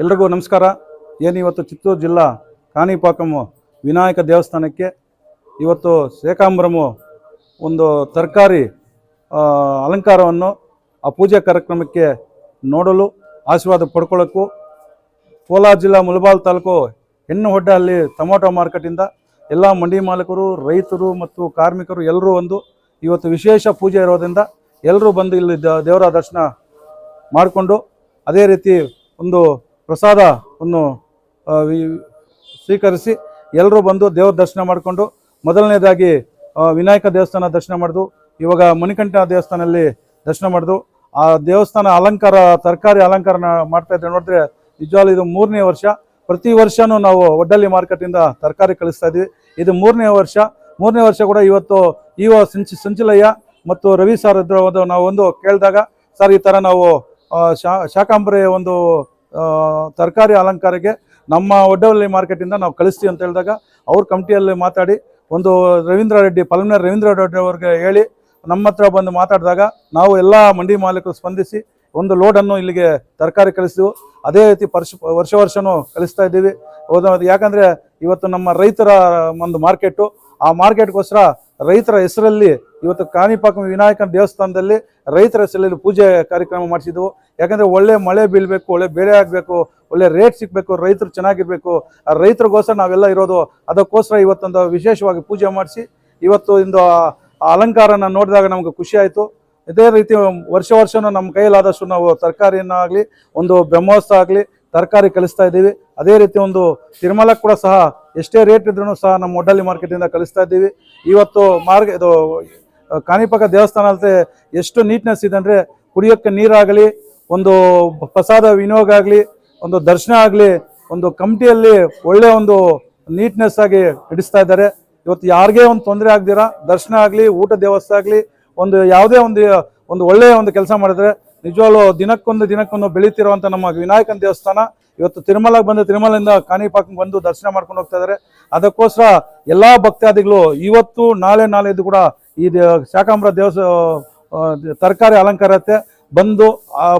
ಎಲ್ರಿಗೂ ನಮಸ್ಕಾರ. ಏನಿವತ್ತು ಚಿತ್ತೂರು ಜಿಲ್ಲಾ ಕಾಣಿಪಾಕಂ ವಿನಾಯಕ ದೇವಸ್ಥಾನಕ್ಕೆ ಇವತ್ತು ಶೇಕಾಂಬರಮು ಒಂದು ತರಕಾರಿ ಅಲಂಕಾರವನ್ನು ಆ ಪೂಜೆ ಕಾರ್ಯಕ್ರಮಕ್ಕೆ ನೋಡಲು ಆಶೀರ್ವಾದ ಪಡ್ಕೊಳ್ಳೋಕ್ಕೂ ಕೋಲಾರ ಜಿಲ್ಲಾ ಮುಳಬಾಲ್ ತಾಲೂಕು ಹೆಣ್ಣು ಹೊಡ್ಡಹಳ್ಳಿ ಟೊಮೊಟೊ ಮಾರ್ಕೆಟಿಂದ ಎಲ್ಲ ಮಂಡಿ ಮಾಲೀಕರು, ರೈತರು ಮತ್ತು ಕಾರ್ಮಿಕರು ಎಲ್ಲರೂ ಒಂದು ಇವತ್ತು ವಿಶೇಷ ಪೂಜೆ ಇರೋದ್ರಿಂದ ಎಲ್ಲರೂ ಬಂದು ಇಲ್ಲಿ ದೇವರ ದರ್ಶನ ಮಾಡಿಕೊಂಡು ಅದೇ ರೀತಿ ಒಂದು ಪ್ರಸಾದವನ್ನು ಸ್ವೀಕರಿಸಿ ಎಲ್ಲರೂ ಬಂದು ದೇವ್ರ ದರ್ಶನ ಮಾಡಿಕೊಂಡು ಮೊದಲನೇದಾಗಿ ವಿನಾಯಕ ದೇವಸ್ಥಾನ ದರ್ಶನ ಮಾಡಿದ್ರು ಇವಾಗ ಮಣಿಕಂಠ ದೇವಸ್ಥಾನದಲ್ಲಿ ದರ್ಶನ ಮಾಡಿದ್ವು ಆ ದೇವಸ್ಥಾನ ಅಲಂಕಾರ, ತರಕಾರಿ ಅಲಂಕಾರ ಮಾಡ್ತಾ ಇದ್ದೆ ನೋಡಿದ್ರೆ ನಿಜವಾಗ್ಲೂ ಇದು ಮೂರನೇ ವರ್ಷ. ಪ್ರತಿ ವರ್ಷನೂ ನಾವು ಒಡ್ಡಲ್ಲಿ ಮಾರ್ಕೆಟಿಂದ ತರಕಾರಿ ಕಳಿಸ್ತಾ ಇದ್ವಿ. ಇದು ಮೂರನೇ ವರ್ಷ. ಮೂರನೇ ವರ್ಷ ಕೂಡ ಇವತ್ತು ಇವ ಸಂಚ, ಸಂಚಲಯ್ಯ ಮತ್ತು ರವಿ ಸರ್ ಒಂದು ನಾವು ಒಂದು ಕೇಳಿದಾಗ, ಸರ್, ಈ ಥರ ನಾವು ಶಾ, ಶಾಕಾಂಬರಿ ಒಂದು ತರಕಾರಿ ಅಲಂಕಾರಕ್ಕೆ ನಮ್ಮ ಒಡ್ಡವಳ್ಳಿ ಮಾರ್ಕೆಟಿಂದ ನಾವು ಕಳಿಸ್ತೀವಿ ಅಂತ ಹೇಳಿದಾಗ ಅವ್ರ ಕಮಿಟಿಯಲ್ಲಿ ಮಾತಾಡಿ ಒಂದು ರವೀಂದ್ರ ರೆಡ್ಡಿ, ಪಲ್ಮನರ್ ರವೀಂದ್ರ ರೆಡ್ಡಿ ಅವ್ರಿಗೆ ಹೇಳಿ ನಮ್ಮ ಹತ್ರ ಬಂದು ಮಾತಾಡಿದಾಗ ನಾವು ಎಲ್ಲ ಮಂಡಿ ಮಾಲೀಕರು ಸ್ಪಂದಿಸಿ ಒಂದು ಲೋಡನ್ನು ಇಲ್ಲಿಗೆ ತರಕಾರಿ ಕಳಿಸಿದೆವು. ಅದೇ ರೀತಿ ವರ್ಷ ವರ್ಷನೂ ಕಳಿಸ್ತಾ ಇದ್ದೀವಿ. ಯಾಕಂದರೆ ಇವತ್ತು ನಮ್ಮ ರೈತರ ಒಂದು ಮಾರ್ಕೆಟು ಆ ಮಾರ್ಕೆಟ್ಗೋಸ್ಕರ ರೈತರ ಹೆಸರಲ್ಲಿ ಇವತ್ತು ಕಾಣಿಪಾಕ ವಿನಾಯಕನ ದೇವಸ್ಥಾನದಲ್ಲಿ ರೈತರ ಹೆಸರಲ್ಲಿ ಪೂಜೆ ಕಾರ್ಯಕ್ರಮ ಮಾಡಿಸಿದ್ವು. ಯಾಕಂದರೆ ಒಳ್ಳೆ ಮಳೆ ಬೀಳಬೇಕು, ಒಳ್ಳೆ ಬೆಳೆ ಆಗಬೇಕು, ಒಳ್ಳೆ ರೇಟ್ ಸಿಗಬೇಕು, ರೈತರು ಚೆನ್ನಾಗಿರ್ಬೇಕು. ಆ ರೈತರಿಗೋಸ್ಕರ ನಾವೆಲ್ಲ ಇರೋದು, ಅದಕ್ಕೋಸ್ಕರ ಇವತ್ತೊಂದು ವಿಶೇಷವಾಗಿ ಪೂಜೆ ಮಾಡಿಸಿ, ಇವತ್ತು ಇಂದು ಅಲಂಕಾರನ ನೋಡಿದಾಗ ನಮ್ಗೆ ಖುಷಿ ಆಯಿತು. ಇದೇ ರೀತಿ ವರ್ಷ ವರ್ಷವೂ ನಮ್ಮ ಕೈಲಾದಷ್ಟು ನಾವು ತರಕಾರಿಯನ್ನಾಗಲಿ, ಒಂದು ಬ್ರಹ್ಮೋತ್ಸವ ಆಗಲಿ ತರಕಾರಿ ಕಲಿಸ್ತಾ ಇದ್ದೀವಿ. ಅದೇ ರೀತಿ ಒಂದು ತಿರುಮಲಕ್ಕೆ ಕೂಡ ಸಹ ಎಷ್ಟೇ ರೇಟ್ ಇದ್ರೂ ಸಹ ನಮ್ಮ ಒಡ್ಡಲ್ಲಿ ಮಾರ್ಕೆಟಿಂದ ಕಲಿಸ್ತಾ ಇದ್ದೀವಿ. ಇವತ್ತು ಮಾರ್ಗ, ಇದು ಕಾಣಿಪಕ ದೇವಸ್ಥಾನ ಎಷ್ಟು ನೀಟ್ನೆಸ್ ಇದೆ ಅಂದರೆ ಕುಡಿಯೋಕ್ಕೆ ನೀರಾಗಲಿ, ಒಂದು ಪ್ರಸಾದ ವಿನಿಯೋಗ ಆಗಲಿ, ಒಂದು ದರ್ಶನ ಆಗಲಿ, ಒಂದು ಕಮಿಟಿಯಲ್ಲಿ ಒಳ್ಳೆ ಒಂದು ನೀಟ್ನೆಸ್ ಆಗಿ ಇಡಿಸ್ತಾ ಇದ್ದಾರೆ. ಇವತ್ತು ಯಾರಿಗೇ ಒಂದು ತೊಂದರೆ ಆಗ್ದಿರ, ದರ್ಶನ ಆಗಲಿ, ಊಟ ದೇವಸ್ಥೆ ಆಗಲಿ ಒಂದು ಯಾವುದೇ ಒಂದು ಒಂದು ಒಳ್ಳೆಯ ಒಂದು ಕೆಲಸ ಮಾಡಿದ್ರೆ ನಿಜವಾಗ್ಲೂ ದಿನಕ್ಕೊಂದು ದಿನಕ್ಕೊಂದು ಬೆಳೀತಿರುವಂಥ ನಮ್ಮ ವಿನಾಯಕನ ದೇವಸ್ಥಾನ. ಇವತ್ತು ತಿರುಮಲಕ್ಕೆ ಬಂದು ತಿರುಮಲಿಂದ ಕಾಣಿಪಾಕ್ ಬಂದು ದರ್ಶನ ಮಾಡ್ಕೊಂಡು ಹೋಗ್ತಾ ಇದ್ದಾರೆ ಅದಕ್ಕೋಸ್ಕರ ಎಲ್ಲಾ ಭಕ್ತಾದಿಗಳು ಇವತ್ತು ನಾಳೆ ನಾಳೆದು ಕೂಡ ಈ ಶಾಕಾಂಬ್ರ ದೇವಸ ತರಕಾರಿ ಅಲಂಕಾರ ಇರುತ್ತೆ ಬಂದು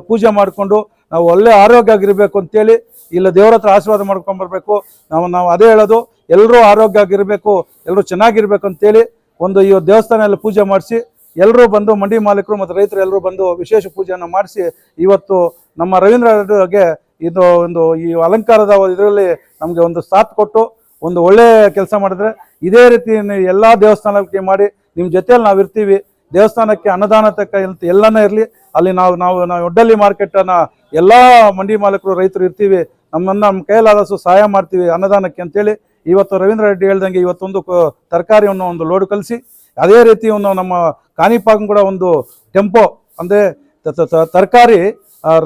ಪೂಜೆ ಮಾಡಿಕೊಂಡು ನಾವು ಒಳ್ಳೆ ಆರೋಗ್ಯ ಆಗಿರಬೇಕು ಅಂತೇಳಿ ಇಲ್ಲ ದೇವರ ಹತ್ರ ಆಶೀರ್ವಾದ ಮಾಡ್ಕೊಂಡ್ ಬರ್ಬೇಕು. ನಾವು ನಾವು ಅದೇ ಹೇಳೋದು ಎಲ್ಲರೂ ಆರೋಗ್ಯ ಆಗಿರ್ಬೇಕು ಎಲ್ಲರೂ ಚೆನ್ನಾಗಿರ್ಬೇಕು ಅಂತೇಳಿ ಒಂದು ಈ ದೇವಸ್ಥಾನದಲ್ಲಿ ಪೂಜೆ ಮಾಡಿಸಿ ಎಲ್ಲರೂ ಬಂದು ಮಂಡಿ ಮಾಲೀಕರು ಮತ್ತು ರೈತರು ಎಲ್ಲರೂ ಬಂದು ವಿಶೇಷ ಪೂಜೆಯನ್ನು ಮಾಡಿಸಿ ಇವತ್ತು ನಮ್ಮ ರವೀಂದ್ರ ಅವರಿಗೆ ಇದು ಒಂದು ಈ ಅಲಂಕಾರದ ಇದರಲ್ಲಿ ನಮಗೆ ಒಂದು ಸಾಥ್ ಕೊಟ್ಟು ಒಂದು ಒಳ್ಳೆ ಕೆಲಸ ಮಾಡಿದ್ರೆ ಇದೇ ರೀತಿ ಎಲ್ಲ ದೇವಸ್ಥಾನಕ್ಕೆ ಮಾಡಿ ನಿಮ್ಮ ಜೊತೆಯಲ್ಲಿ ನಾವು ಇರ್ತೀವಿ. ದೇವಸ್ಥಾನಕ್ಕೆ ಅನ್ನದಾನ ತಕ್ಕ ಎಲ್ಲನೇ ಇರಲಿ. ಅಲ್ಲಿ ನಾವು ನಾವು ನಾವು ಒಡ್ಡಲ್ಲಿ ಮಾರ್ಕೆಟನ್ನ ಎಲ್ಲ ಮಂಡಿ ಮಾಲೀಕರು, ರೈತರು ಇರ್ತೀವಿ. ನಮ್ಮನ್ನು ನಮ್ಮ ಕೈಲಾದಷ್ಟು ಸಹಾಯ ಮಾಡ್ತೀವಿ ಅನ್ನದಾನಕ್ಕೆ ಅಂತೇಳಿ. ಇವತ್ತು ರವೀಂದ್ರ ರೆಡ್ಡಿ ಹೇಳ್ದಂಗೆ ಇವತ್ತೊಂದು ತರಕಾರಿಯನ್ನು ಒಂದು ಲೋಡ್ ಕಳಿಸಿ ಅದೇ ರೀತಿ ಒಂದು ನಮ್ಮ ಕಾಣಿಪಾಕಂ ಕೂಡ ಒಂದು ಟೆಂಪೋ ಅಂದರೆ ತರಕಾರಿ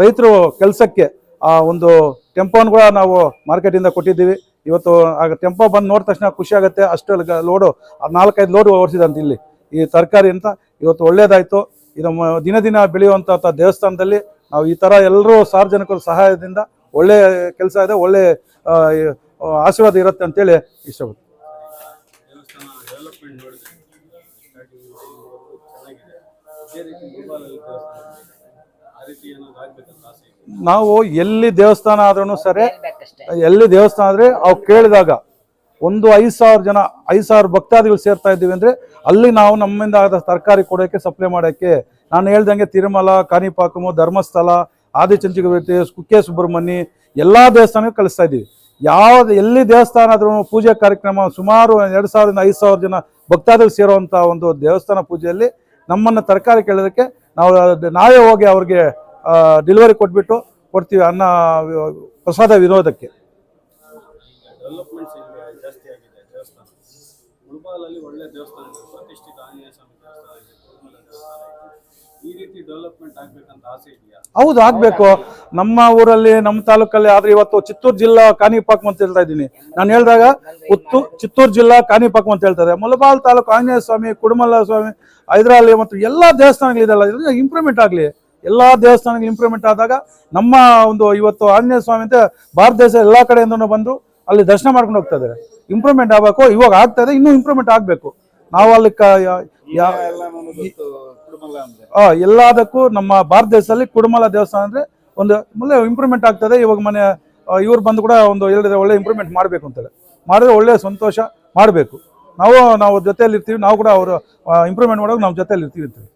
ರೈತರು ಕೆಲಸಕ್ಕೆ ಆ ಒಂದು ಟೆಂಪೋನ ಕೂಡ ನಾವು ಮಾರ್ಕೆಟಿಂದ ಕೊಟ್ಟಿದ್ದೀವಿ. ಇವತ್ತು ಆಗ ಟೆಂಪೋ ಬಂದು ನೋಡಿದ ತಕ್ಷಣ ಖುಷಿ ಆಗುತ್ತೆ. ಅಷ್ಟು ಲೋಡು ನಾಲ್ಕೈದು ಲೋಡು ಓಡಿಸಿದಂತೆ ಇಲ್ಲಿ ಈ ತರಕಾರಿ ಅಂತ. ಇವತ್ತು ಒಳ್ಳೇದಾಯಿತು. ಇದು ದಿನ ದಿನ ಬೆಳೆಯುವಂಥ ದೇವಸ್ಥಾನದಲ್ಲಿ ನಾವು ಈ ಥರ ಎಲ್ಲರೂ ಸಾರ್ವಜನಿಕರ ಸಹಾಯದಿಂದ ಒಳ್ಳೆಯ ಕೆಲಸ ಇದೆ ಒಳ್ಳೆ ಆ, ಈ, ಆ, ಆಶೀರ್ವಾದ ಇರುತ್ತೆ ಅಂತೇಳಿ ಇಷ್ಟಪಡ್ತೀನಿ. ನಾವು ಎಲ್ಲಿ ದೇವಸ್ಥಾನ ಆದ್ರೂ ಸರಿ ಎಲ್ಲಿ ದೇವಸ್ಥಾನ ಆದ್ರೆ ಅವು ಕೇಳಿದಾಗ ಒಂದು ಐದು ಸಾವಿರ ಜನ ಐದು ಸಾವಿರ ಭಕ್ತಾದಿಗಳು ಸೇರ್ತಾ ಇದ್ದೀವಿ ಅಂದ್ರೆ ಅಲ್ಲಿ ನಾವು ನಮ್ಮಿಂದ ಆದ ತರಕಾರಿ ಕೊಡೋಕೆ ಸಪ್ಲೈ ಮಾಡೋಕ್ಕೆ ನಾನು ಹೇಳ್ದಂಗೆ ತಿರುಮಲ ಕಾನಿಪಾಕಮು ಧರ್ಮಸ್ಥಳ ಆದಿಚುಂಚನಗಿರಿ ಕುಕ್ಕೆ ಸುಬ್ರಹ್ಮಣ್ಯ ಎಲ್ಲಾ ದೇವಸ್ಥಾನಕ್ಕೂ ಕಳಿಸ್ತಾ ಇದ್ದೀವಿ. ಯಾವ ಎಲ್ಲಿ ದೇವಸ್ಥಾನ ಆದ್ರೂ ಪೂಜೆ ಕಾರ್ಯಕ್ರಮ ಸುಮಾರು ಎರಡು ಸಾವಿರದಿಂದ ಐದು ಸಾವಿರ ಜನ ಭಕ್ತಾದಿಗಳು ಸೇರುವಂತ ಒಂದು ದೇವಸ್ಥಾನ ಪೂಜೆಯಲ್ಲಿ ನಮ್ಮನ್ನ ತರಕಾರಿ ಕೇಳೋದಕ್ಕೆ ನಾವು ನಾವೇ ಹೋಗಿ ಅವ್ರಿಗೆ ಡೆಲಿವರಿ ಕೊಟ್ಬಿಟ್ಟು ಕೊಡ್ತೀವಿ ಅನ್ನ ಪ್ರಸಾದ ವಿನೋದಕ್ಕೆ ಒಳ್ಳೆ ದೇವಸ್ಥಾನ. ಹೌದು, ಆಗ್ಬೇಕು. ನಮ್ಮ ಊರಲ್ಲಿ, ನಮ್ಮ ತಾಲೂಕಲ್ಲಿ ಆದ್ರೆ ಇವತ್ತು ಚಿತ್ತೂರು ಜಿಲ್ಲಾ ಕಾನಿಪಾಕ್ ಅಂತ ಹೇಳ್ತಾ ಇದ್ದೀನಿ. ನಾನು ಹೇಳಿದಾಗ ಉತ್ತು, ಚಿತ್ತೂರು ಜಿಲ್ಲಾ ಕಾನಿಪಾಕ್ ಅಂತ ಹೇಳ್ತಾರೆ. ಮುಲಬಾಲ್ ತಾಲೂಕು ಆಂಜನೇಯ ಸ್ವಾಮಿ, ಕುಡಮಲ್ಲ ಸ್ವಾಮಿ, ಹೈದರಾಲಿ ಮತ್ತು ಎಲ್ಲಾ ದೇವಸ್ಥಾನಗಳಿದೆಲ್ಲ ಇಂಪ್ರೂವ್ಮೆಂಟ್ ಆಗಲಿ. ಎಲ್ಲಾ ದೇವಸ್ಥಾನಗಳು ಇಂಪ್ರೂವ್ಮೆಂಟ್ ಆದಾಗ ನಮ್ಮ ಒಂದು ಇವತ್ತು ಆಂಜನೇಯ ಸ್ವಾಮಿ ಅಂತ ಭಾರತ ದೇಶ ಎಲ್ಲಾ ಕಡೆಯಿಂದ ಬಂದು ಅಲ್ಲಿ ದರ್ಶನ ಮಾಡ್ಕೊಂಡು ಹೋಗ್ತಾ ಇದ್ದಾರೆ. ಇಂಪ್ರೂವ್ಮೆಂಟ್ ಆಗಬೇಕು. ಇವಾಗ ಆಗ್ತಾ ಇದೆ. ಇನ್ನೂ ಇಂಪ್ರೂವ್ಮೆಂಟ್ ಆಗಬೇಕು. ನಾವು ಅಲ್ಲಿ ಎಲ್ಲದಕ್ಕೂ ನಮ್ಮ ಭಾರತ ದೇಶದಲ್ಲಿ ಕುಡುಮಲ ದೇವಸ್ಥಾನ ಅಂದ್ರೆ ಒಂದು ಒಳ್ಳೆ ಇಂಪ್ರೂವ್ಮೆಂಟ್ ಆಗ್ತದೆ. ಇವಾಗ ಮನೆ ಇವ್ರು ಬಂದು ಕೂಡ ಒಂದು ಹೇಳಿದ್ರೆ ಒಳ್ಳೆ ಇಂಪ್ರೂವ್ಮೆಂಟ್ ಮಾಡಬೇಕು ಅಂತೇಳಿ. ಮಾಡಿದ್ರೆ ಒಳ್ಳೆ ಸಂತೋಷ ಮಾಡಬೇಕು. ನಾವು ನಾವು ಜೊತೆಯಲ್ಲಿ ಇರ್ತೀವಿ ನಾವು ಕೂಡ ಅವರು ಇಂಪ್ರೂವ್ಮೆಂಟ್ ಮಾಡೋದು ನಾವು ಜೊತೆಯಲ್ಲಿ ಇರ್ತೀವಿ ಅಂತೇಳಿ.